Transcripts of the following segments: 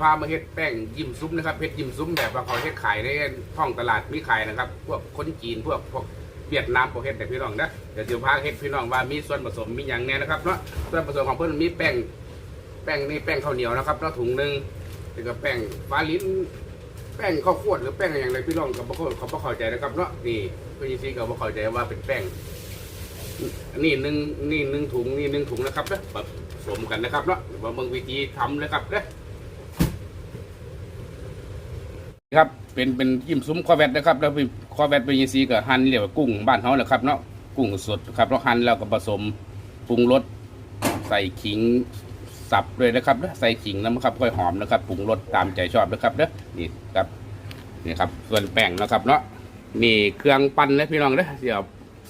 มื้อนี้สิพามาเฮ็ดแป้งยิ้มซุ้มนะครับเฮ็ดยิ้มซุ้มแบบว่าเขาเฮ็ดขายในท้องตลาดมีขายนะครับ พวกคนจีนพวกพวกเวียดนามพวกเฮ็ดแต่พี่น้องนะเดี๋ยวสิพาเฮ็ดพี่น้องว่ามีส่วนผสมมีหยังแน่นะครับเนาะส่วนผสมของเพิ่อนมีแป้งแป้งนี่แป้งข้าวเหนียวนะครับแล้วถุงหนึ่งแล้วก็แป้งฟ้าลิ้นแป้งข้าวโพดหรือแป้งอะไรอย่างไรพี่น้องก็บ่เขาเขาบ่เข้าใจนะครับเนาะนี่พี่ซีก็บ่เข้าใจว่าเป็นแป้งนี่หนึ่งนี่หนึ่งถุงนี่หนึ่งถุงนะครับนะผสมกันนะครับเนาะเดี๋ยวมาเบิ่งวิธีทำนะครับนะ ครับเป็นเป็นยิ้มซุ้มคอแวตนะครับแล้วเป็นคอแวตเป็นยังซีกับหั่นเรียกว่ากุ้งบ้านเขาแหละครับเนาะกุ้งสดครับแล้วหั่นแล้วก็ผสมปรุงรสใส่ขิงสับเลยนะครับนะใส่ขิงน้ำครับค่อยหอมนะครับปรุงรสตามใจชอบนะครับเด้อนี่ครับนี่ครับส่วนแป้งนะครับเนาะนี่เครื่องปั้นนะพี่น้องเด้อเดี๋ยว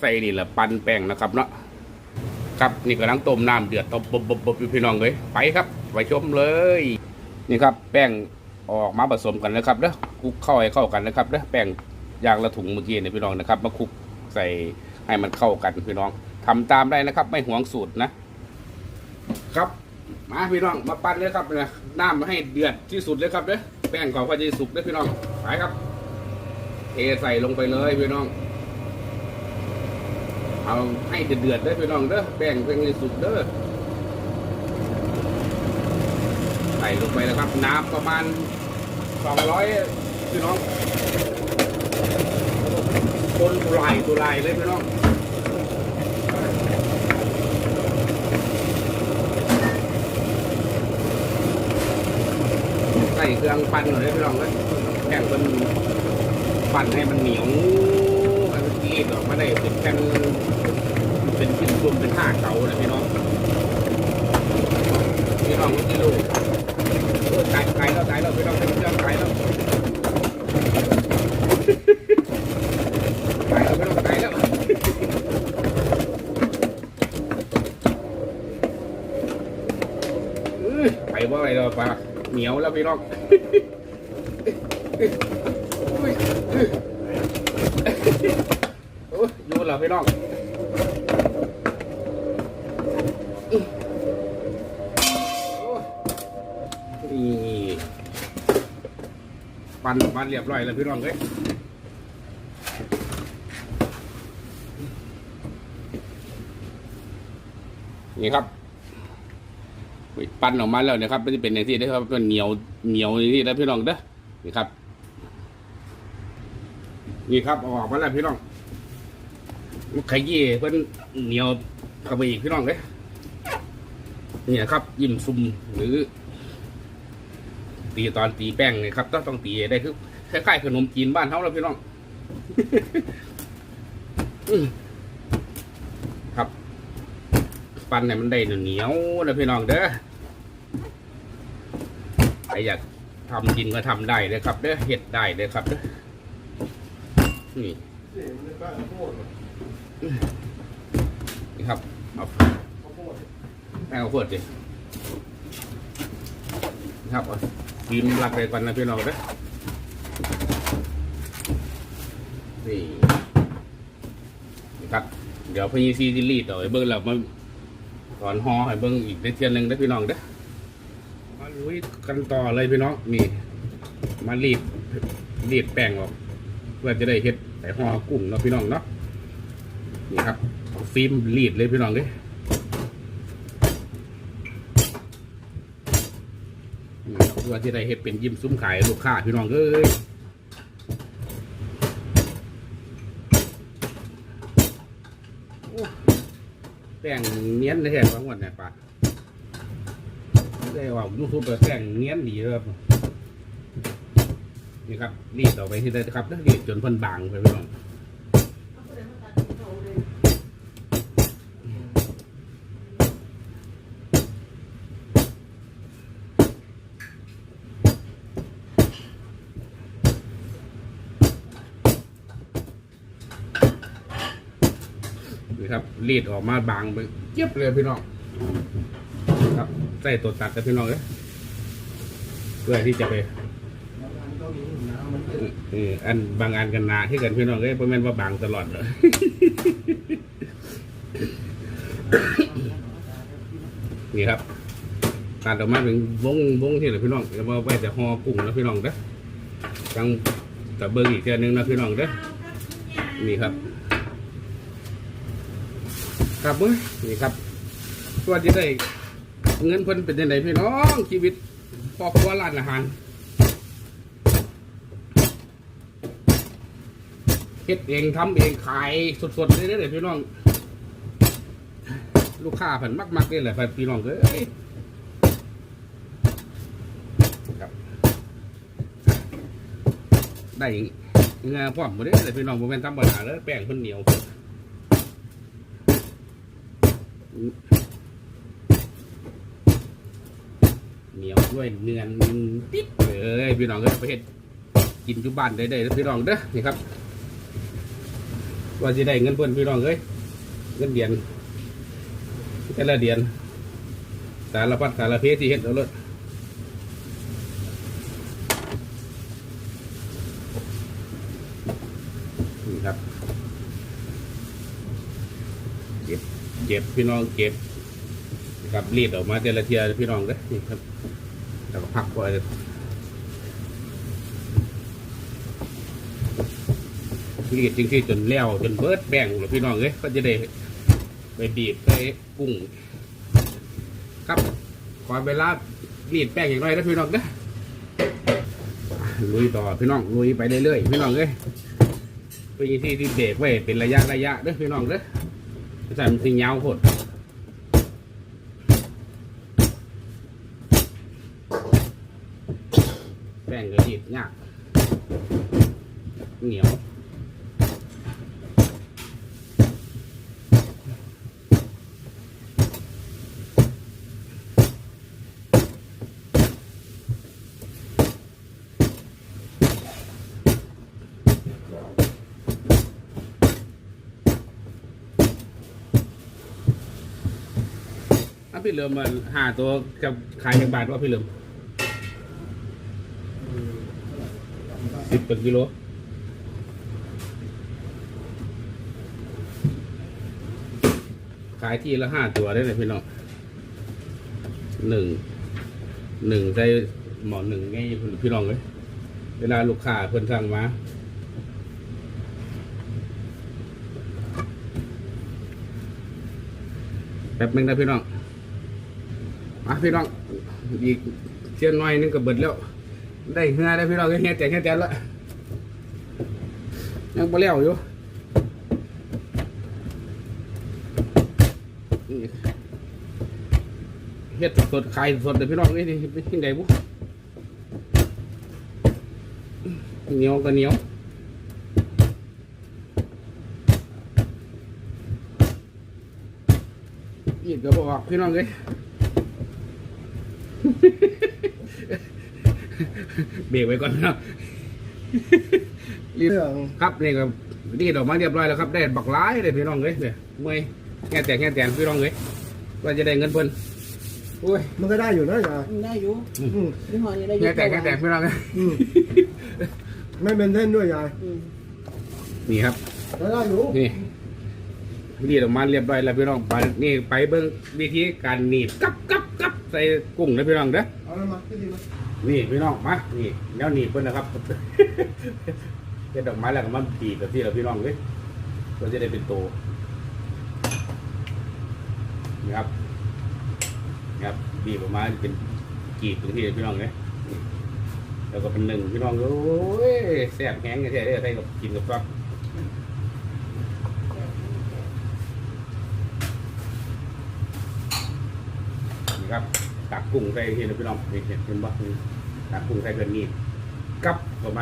ใส่นี่แหละปั้นแป้งนะครับเนาะครับนี่กำลังต้มน้ำเดือดต้มบบบบอยู่พี่น้องเลยไปครับไปชมเลย นี่ครับแป้ง ออกมาผสมกันนะครับเด้อคลุกเข้าให้เข้ากันนะครับเด้อแป้งยางละถุงเมื่อกี้เนี่ยพี่น้องนะครับมาคลุกใส่ให้มันเข้ากันพี่น้องทำตามได้นะครับ ไม่หวงสูตรนะครับมาพี่น้องมาปั้นเลยครับนะน้ำให้เดือดที่สุดเลยครับเด้อแป้งก่อนพอจะสุกเด้อพี่น้องไปครับเทใส่ลงไปเลยพี่น้อง เอาให้เดือดเด้อพี่น้องเด้อแป้งเป็นสุกเด้อใส่ลงไปแล้วครับ น้ำประมาณ 200พี่น้องคนตุลายตุลายเลยพี่น้องใส่เครื่องปั่นหน่อยเลยพี่น้องเลยแป้งมันปั่นให้มันเหนียวให้มันรีดออกมาได้เป็นแผ่นเป็นชิ้นรวมเป็นห้าเก่านะพี่น้องพี่น้องรู้ที่รู้ ไก่แล้วไก่แล้วพี่น้องเป็นเรื่องไก่แล้วไก่แล้วพี่น้องไก่แล้วไปบ่อะไรเราปลาเหนียวแล้วพี่น้องโอ้ยอยู่แล้วพี่น้อง นี่ ปั่นปั่นเรียบร้อยแล้วพี่น้องเอ้ยนี่ครับปั่นออกมาแล้วนะครับมันจะเป็นอย่างที่ได้ครับมันเหนียวเหนียวอย่างนี้แล้วพี่น้องเด้อนี่ครับ นี่ครับออกมาแล้วพี่น้องขยี้เพิ่นเหนียวเข้าไปอีกพี่น้องเด้อนี่ครับ ยิ้มซุ่มหรือ ตีตอนตีแป้งเลยครับต้องต้องตีได้คือคล้ายๆขนมจีนบ้านเขาแล้วพี่น้องอครับปั้นเนี่ยมันได้เหนียวนะพี่น้องเด้อใครอยากทำกินก็ทำได้เลยครับเด้อเห็ดได้เลยครับเด้อนี่นี่ครับเอาแป้งข้าวโพดดิครับ เอากินหลักไปก่อนนะพี่น้องเด้อนี่นี่ครับ เดี๋ยวพี่ซีจิรีดเอาไว้เบิ้งแล้วมาถอนหอให้เบิ้งอีกได้เทียนหนึ่งได้พี่น้องเด้อมาลุยกันต่อเลยพี่น้องนี่มารีดรีดแป้งออกเพื่อจะได้เฮ็ดใส่ห่อกุ้งเนาะพี่น้องเนาะนี่ครับฟิล์มรีดเลยพี่น้องเด้อ นี่ครับเพื่อที่ได้เฮ็ดเป็นยิ้มซุ้มขายลูกค้าพี่น้องเอ้ยแป้งเนี้ยนเลยแท้บางวันเนี่ยป้าได้ว่ายูทูบแป้งเนี้ยนดีเลยครับนี่ครับรีดต่อไปที่ได้ครับแล้วรีดจนพันบางไปพี่น้อง ครับรีดออกมาบางไปเจี๊ยบเลยพี่น้องครับใส่ตัวตัดกับพี่น้องเลยเพื่อที่จะไปเอออันบางอันกันหนาที่กันพี่น้องเอ้ยเพราะแม่นว่าบางตลอดเลยนี่ครับตัดออกมาเป็นวงวงที่ไหนพี่น้องแล้วมาไว้แต่ห่อกุ้งนะพี่น้องเด้อจังแตะเบิงอีกเทื่อนึงนะพี่น้องเด้อนี่ครับ ครับเว้นี่ครับตัวที่ได้เงินเพิ่นเป็นยังไงพี่น้องชีวิตพ่อครัวร้านอาหารเฮ็ดเองทำเองขายสดๆเลยเด้อพี่น้อง ลูกค้าเพิ่นมักๆนี่แหละพี่น้องเอ้ยได้เงาพร้อมบ่ได้เลยพี่น้องบ่แม่นธรรมดาเลยแป้งเพิ่นเหนียว เหนียวด้วยเนือนติ๊ดเลยพี่น้องเอ้ยไปเฮ็ดกินอยู่บ้านได้ได้พี่น้องเด้อนี่ครับ ว่าสิได้เงินเพิ่นพี่น้องเอ้ยเงินเดือนแต่ละเดือนสารพัดสารเพที่เฮ็ดเอาเลยนี่ครับ เก็บ เก็บพี่น้องเก็บนะครับรีดออกมาแต่ละเทียพี่น้องเด้อนี่ครับแล้วก็พักไว้รีดจริงๆจนแล้วจนเบิดแบ่งหรือพี่น้องเอ้ยก็จะได้ไปบีบไปกุ้งครับขอเวลาบีบแป้งอย่างไรนะพี่น้องนะลุยต่อพี่น้องลุยไปเรื่อยๆพี่น้องเอ้ยเป็นที่ที่เบรกไว้เป็นระยะระยะเด้อพี่น้องเด้อ ใส่มันสิยาวโคตรแป้งก็ดีดยากเหนียว พี่เหลิมมันหาตัวกับขายจากบาทว่าพี่เหลิมสิบเป็นกิโลขายที่ละห้าตัวได้เลยพี่น้องหนึ่งหนึ่งใส่หมอหนึ่งไงพี่น้องเลยเวลาลูกค้าเพิ่นสั่งมาแป๊บนึงนะพี่น้อง มาพี่น้องอีกเชียนน้อยนึงก็เบิดแล้ว ได้เฮือได้พี่น้องก็เฮียแจกเฮียแจกละยังบ่แล้วอยู่เฮ็ดสดขายสดเลยพี่น้องนี่ที่ไหนบุเหนียวก็เหนียวอีกก็บอกพี่น้องเลย เบรกไว้ก่อนนะรีบเรื่องครับนี่ก็รีดออกมาเรียบร้อยแล้วครับได้บักร้ายเลยพี่น้องเลยเนี่ยเมื่อยแง่แตกแง่แตนพี่น้องเลยว่าจะได้เงินเพิ่นโอ้ยมันก็ได้อยู่นะยายได้อยู่อืมยี่ห้อนี้ได้อแง่ยู่แตกแง่แตกพี่น้องเลยอืมไม่เป็นเส้นด้วยยายอืมนี่ครับแล้วได้อยู่นี่รีดออกมาเรียบร้อยแล้วพี่น้องไปนี่ไปเบิ้งวิธีการหนีบกับกับกับ ใส่กุ้งนะพี่น้องเด้อเอาละมาขึ้นดีมานี่พี่น้องมานี่แล้วนี่เพิ่นนะครับ เป็นดอกไม้แล้วก็มันบีบแบบที่เราพี่น้องเลยก็จะได้เป็นโตนี่ครับนี่ครับบีบออกมาเป็นกีบตรงที่พี่น้องเลยนี่แล้วก็เป็นหนึ่งพี่น้องโอ้ยแซ่บแห้งแท้ๆเลยใส่กับกินกับฟัก ครับตักกุ้งใส่ที่นพี่น้องนี่เห็นเป็นบักนี่ตักกุ้งใส่เกันนี่กับออกไหม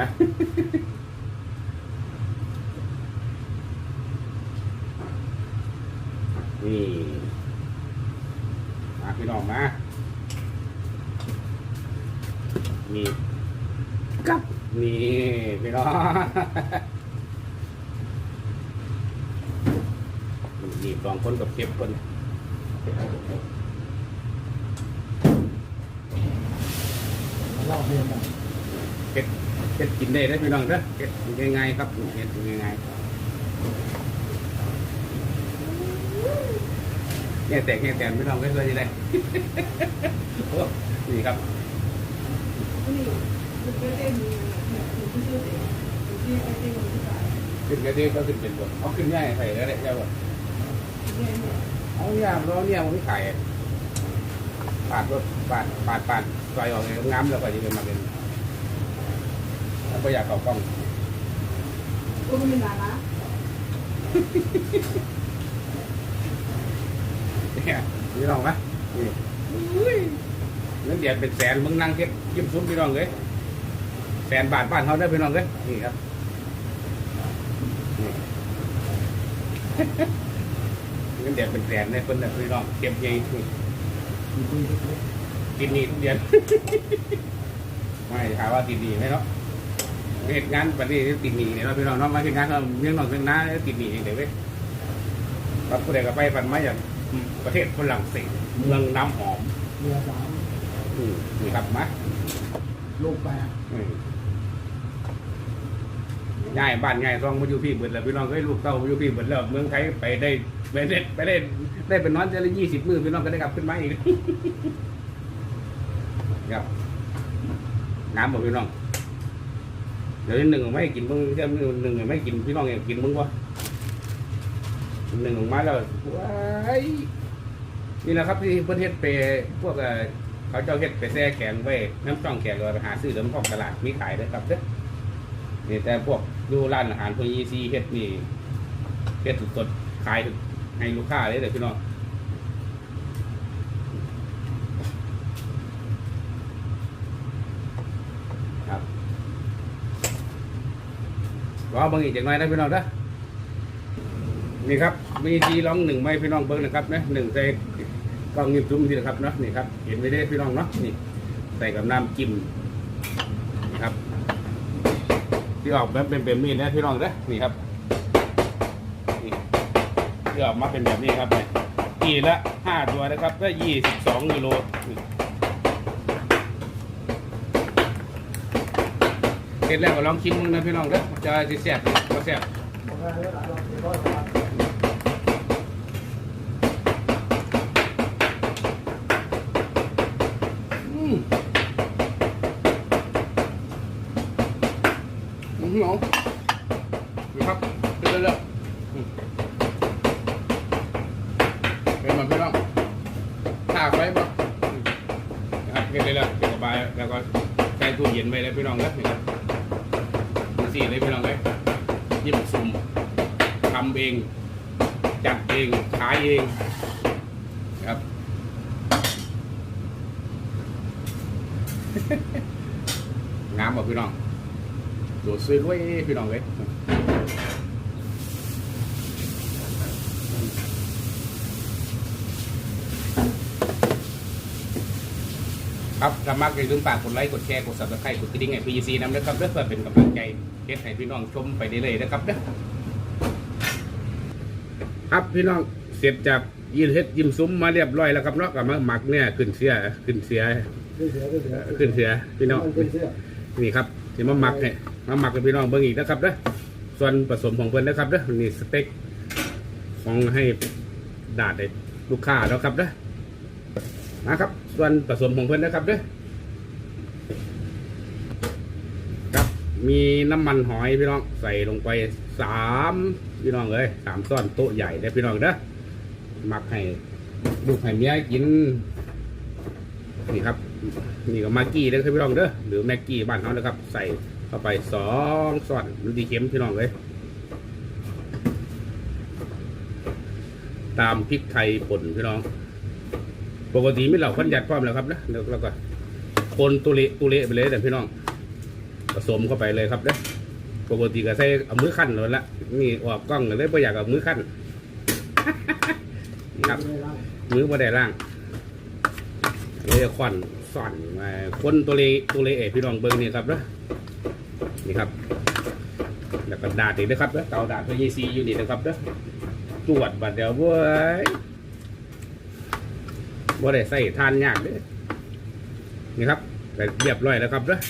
นี่มาพี่น้องมานี่กับนี่พี่น้องนี่สองคนกับเก็บคน เล่าเรียนกันเก็บเก็บกินได้นะพี่น้องเด้อเก็บง่ายๆครับเก็บง่ายๆเนี่แตกเนี่แตนพี่น้องก็เคยได้ โอ้นี่ครับขึ้นกระเด้ก็ขึ้นเป็นบทเอาขึ้นง่ายใส่แล้วแหละเจ้าบทเอายามเราเนี่ยมันไม่ขายปาดรถปาดปาดปาด ซอยออกเลยง้ำแล้วก็จะเป็นมาเป็นแล้วก็อยากเก่ากล้องเนี่ยพี่น้องไหมนี่อุ้ยเงินเดือนเป็นแสนมึงนั่งเก็บยิ้มซุ้มพี่น้องเลยแสนบาทบ้านเขาได้อพี่น้องเลยนี่ครับเงินเดือนเป็นแสนในคนน่ะพี่น้องเก็บยัง กินนี่ทุกเดือน ไม่ถามว่าติดหนีไหมเนาะเหตุงานวันนี้ติดหนีเนี่ยเราะพี่น้องเนาะมาเหตุงานเราเรื่องนอกเรื่องน้าติดหนีเองเดี๋ยวเว้ยรับผู้ใดก็ไปปันมาอย่างประเทศฝรั่งเศสเมืองน้ำหอมเรือสามอืมนี่ครับมาลูกแปดอืมง่ายบ้านง่ายต้องมาอยู่พี่เบิดแล้วพี่น้องก็ให้ลูกเต้ามาอยู่พี่เบิดแล้วเมืองไทยไปได้ไปได้ไปได้ได้เป็นนอนเดือนละยี่สิบมื้อพี่น้องก็ได้กลับขึ้นมาอีก ครับน้ำบอกพี่น้องเดี๋ยวนี้หนึ่งไม่ให้กินมึงเดี๋ยวหนึ่งไม่ให้กินพี่น้องอยากกินมึงวะหนึ่งออกมาแล้วว้ายนี่แหละครับที่ประเทศเปรพวกเขาเจ้าเฮ็ดไปแซ่แกงไว้น้ำจ้องแกงก็ไปหาซื้อเดิมท้องตลาดมีขายด้วยครับเด้อนี่แต่พวกดูร้านอาหารพวกยีซีเฮ็ดนี่เฮ็ดสดๆขายให้ลูกค้าเลยเด้อพี่น้อง ครับร อเบิ่งอีกจังหน่อยนะพี่น้องนะนี่ครับมีทีร้องหนึ่งไม้พี่น้องเบิ่งนะครับนะหนึ่งใส่กล้องยิบซุ้มทีนะครับเนาะนี่ครับเห็นไม่ได้พี่น้องเนาะนี่ใส่กับน้ำจิ้มนี่ครับ ที่ออกแบบเป็นแบบนี้นะพี่น้องนะนี่ครับนี่ที่ออกมาเป็นแบบนี้ครับเนี่ยกีละห้าตัวนะครับก็ยี่สิบสองกิโลนี่ เสร็จแล้วก็ลองชิมมึงนะพี่น้องนะจะสิแซ่บหรือบ่แซ่บโอเคเรือหลายรอบร้อยกว่าอืมหรอครับเป็นเรื่อยๆเป็นเหมือนพี่น้องถ้าไว้ปะอืมนะครับเก็บเลยละเก็บกระบายแล้วก็ใส่ตู้เย็นไว้เลยพี่น้องนะนี่ครับ นี่เลยพี่น้องเลยยิ้มซุ่มทำเอง จัดเองขายเองครับงามบ่พี่น้องดูสวยด้วยพี่น้องเลย ครับถ้ามักอย่าลืมฝากกดไลค์ กดแชร์ กด subscribe กดกระดิ่งให้พีซีน้ำนะครับเพื่อเป็นกำลังใจเฮ็ดให้พี่น้องชมไปได้เลยนะครับเด้อครับพี่น้องเสร็จจากยินเฮ็ดยิ้มซุ้มมาเรียบร้อยแล้วครับเนาะกับมาหมักเนี่ยขึ้นเสียขึ้นเสียขึ้นเสียพี่น้องนี่ครับที่มาหมักให้มาหมักกับพี่น้องเบิ่งอีกนะครับเด้อส่วนผสมของเพิ่นนะครับเด้อนี่สเต็กของให้ดาดให้ลูกค้าแล้วครับเด้อ นะครับ ส่วนผสมของเพิ่อนนะครับเด้อครับมีน้ำมันหอยพี่น้องใส่ลงไปสามพี่น้องเลยสามซ้อนโต๊ะใหญ่เลยพี่น้องเด้อหมักให้ลูกให้เมียกินนี่ครับนี่ก็มากกี้เด้อครับพี่น้องเด้อหรือแม็กกี้บ้านเขานะครับ ใส่เข้าไปสองส่วนมันดีเข็มพี่น้องเลยตามพริกไทยป่นพี่น้อง ปกติไม่เหล่าพันยัดพร้อมแล้วครับนะแล้วแล้วก็คนตุเละตุเละไปเลยแต่พี่น้องผสมเข้าไปเลยครับเด้อปกติก็ใส่เอามือขั้นเลยละนี่ออกกล้องเลยไม่อยากเอามือขั้นนะครับมือมาได้ล่างเลยควันส่อนมาคนตัวเล็กตัวเล็กเอพี่น้องเบิ้งนี่ครับนะนี่ครับแล้วก็ดาดอีกนะครับนะเตาดาดพยีซีอยู่นี่นะครับนะตรวจบัดเดียวเว้ย บ่ได้ใส่ทานยากเด้อนี่ครับแต่เรียบร้อยแล้วครับนะ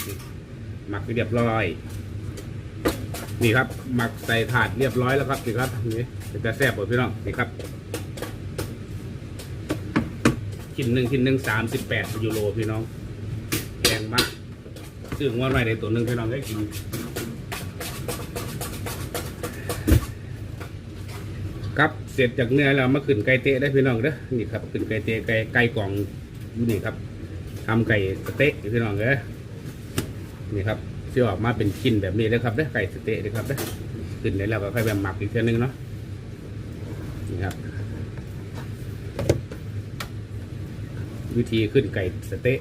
หมักเรียบร้อย นี่ครับ หมักใส่ถาดเรียบร้อยแล้วครับนี่ครับนี่จะแซ่บกว่าพี่น้องนี่ครับชิ้นหนึ่งชิ้นหนึ่งสามสิบแปดยูโรพี่น้องแพงมากซื้อว่าไรในตัวหนึ่งพี่น้องได้กิน เสร็จจากเนื้อแล้วมาขึ้นไก่เตะได้พี่น้องเด้อนี่ครับขึ้นไก่เตะไก่ไก่กล่องอยู่นี่ครับทำไก่สเต๊ะพี่น้องเด้อนี่ครับที่ออกมาเป็นชิ้นแบบนี้เลยครับเด้อไก่สเต๊ะเลยครับเด้อขึ้นได้แล้วก็ค่อยแบบหมักอีกเทีนึงเนาะนี่ครับ วิธีขึ้นไก่สเต๊ะ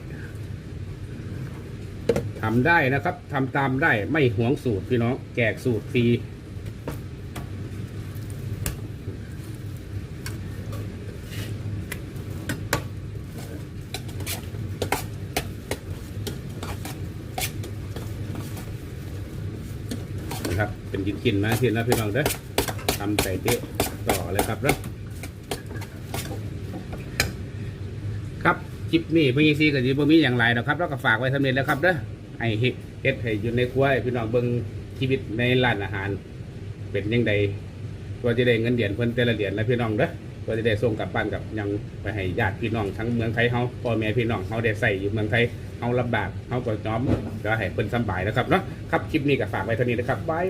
ทำได้นะครับทำตามได้ไม่หวงสูตรพี่น้องแจกสูตรฟรี นะครับ เป็นกินกินๆนะทีนะพี่น้องเด้อทำใส่เตะต่อเลยครับเด้อครับคลิปนี้พี่ซีกับจีบมีอย่างไรนะครับ แล้วก็ฝากไว้ทำเนีแล้วครับเด้อไอเฮ็ดเฮ็ดให้อยู่ในครัวพี่น้องเบิ้งชีวิตในร้านอาหาร เป็นยังไงตัวจะได้เงินเดือนเพิ่นแต่ละเดือนนะพี่น้องเด้อ ก็จะได้ส่งกลับบ้านกับยังไปให้ญาติพี่น้องทั้งเมืองไทยเขาพ่อแม่พี่น้องเขาได้ใส่อยู่เมืองไทยเขาลำบากเขาก็น้อมก็ให้เพิ่นสบายนะครับเนาะครับคลิปนี้ก็ฝากไว้เท่านี้นะครับบาย